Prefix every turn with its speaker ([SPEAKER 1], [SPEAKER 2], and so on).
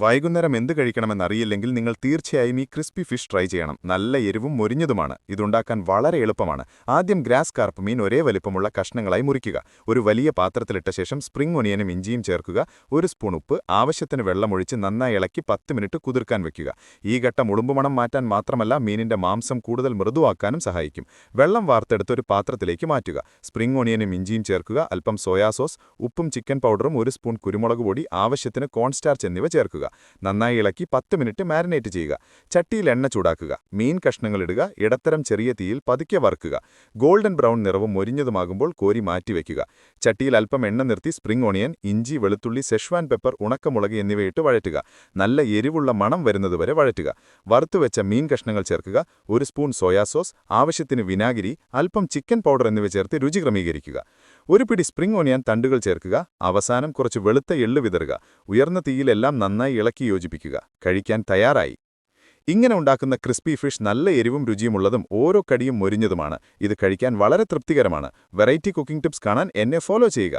[SPEAKER 1] വൈകുന്നേരം എന്ത് കഴിക്കണമെന്നറിയില്ലെങ്കിൽ നിങ്ങൾ തീർച്ചയായും ഈ ക്രിസ്പി ഫിഷ് ട്രൈ ചെയ്യണം. നല്ല എരിവും മൊരിഞ്ഞതുമാണ്. ഇതുണ്ടാക്കാൻ വളരെ എളുപ്പമാണ്. ആദ്യം ഗ്രാസ് കാർപ്പ് മീൻ ഒരേ വലിപ്പമുള്ള കഷ്ണങ്ങളായി മുറിക്കുക. ഒരു വലിയ പാത്രത്തിലിട്ട ശേഷം സ്പ്രിംഗ് ഒനിയനും ഇഞ്ചിയും ചേർക്കുക. ഒരു സ്പൂൺ ഉപ്പ് ആവശ്യത്തിന് വെള്ളമൊഴിച്ച് നന്നായി ഇളക്കി പത്ത് മിനിറ്റ് കുതിർക്കാൻ വയ്ക്കുക ഈ ഘട്ടം ഉളുമ്പുമണം മാറ്റാൻ മാത്രമല്ല മീനിന്റെ മാംസം കൂടുതൽ മൃദുവാക്കാനും സഹായിക്കും. വെള്ളം വാർത്തെടുത്ത് ഒരു പാത്രത്തിലേക്ക് മാറ്റുക. സ്പ്രിംഗ് ഒനിയനും ഇഞ്ചിയും ചേർക്കുക. അല്പം സോയാ സോസ് ഉപ്പും ചിക്കൻ പൗഡറും ഒരു സ്പൂൺ കുരുമുളക് പൊടി ആവശ്യത്തിന് കോൺസ്റ്റാർച്ച് എന്നിവ ചേർക്കുക. നന്നായി ഇളക്കി പത്ത് മിനിറ്റ് മാരിനേറ്റ് ചെയ്യുക. ചട്ടിയിൽ എണ്ണ ചൂടാക്കുക. മീൻ കഷ്ണങ്ങളിടുക ഇടത്തരം ചെറിയ തീയിൽ പതുക്കെ വറുക്കുക. ഗോൾഡൻ ബ്രൗൺ നിറവും മൊരിഞ്ഞതുമാകുമ്പോൾ കോരി മാറ്റിവെക്കുക ചട്ടിയിൽ അല്പം എണ്ണ നിർത്തി സ്പ്രിംഗ് ഓണിയൻ ഇഞ്ചി വെളുത്തുള്ളി സെഷ്വാൻ പെപ്പർ ഉണക്കമുളക് എന്നിവയിട്ട് വഴറ്റുക. നല്ല എരിവുള്ള മണം വരുന്നതുവരെ വഴറ്റുക. വറുത്തുവെച്ച മീൻ കഷ്ണങ്ങൾ ചേർക്കുക. ഒരു സ്പൂൺ സോയാ സോസ് ആവശ്യത്തിന് വിനാഗിരി അല്പം ചിക്കൻ പൗഡർ എന്നിവ ചേർത്ത് രുചി ക്രമീകരിക്കുക. ഒരു പിടി സ്പ്രിംഗ് ഓണിയൻ തണ്ടുകൾ ചേർക്കുക. അവസാനം കുറച്ച് വെളുത്ത എള്ള് വിതറുക. ഉയർന്ന തീയിലെല്ലാം നന്നായി ഇളക്കി യോജിപ്പിക്കുക. കഴിക്കാൻ തയ്യാറായി. ഇങ്ങനെ ഉണ്ടാക്കുന്ന ക്രിസ്പി ഫിഷ് നല്ല എരിവും രുചിയുമുള്ളതും ഓരോ കടിയും മൊരിഞ്ഞതുമാണ്. ഇത് കഴിക്കാൻ വളരെ തൃപ്തികരമാണ്. വെറൈറ്റി കുക്കിംഗ് ടിപ്സ് കാണാൻ എന്നെ ഫോളോ ചെയ്യുക.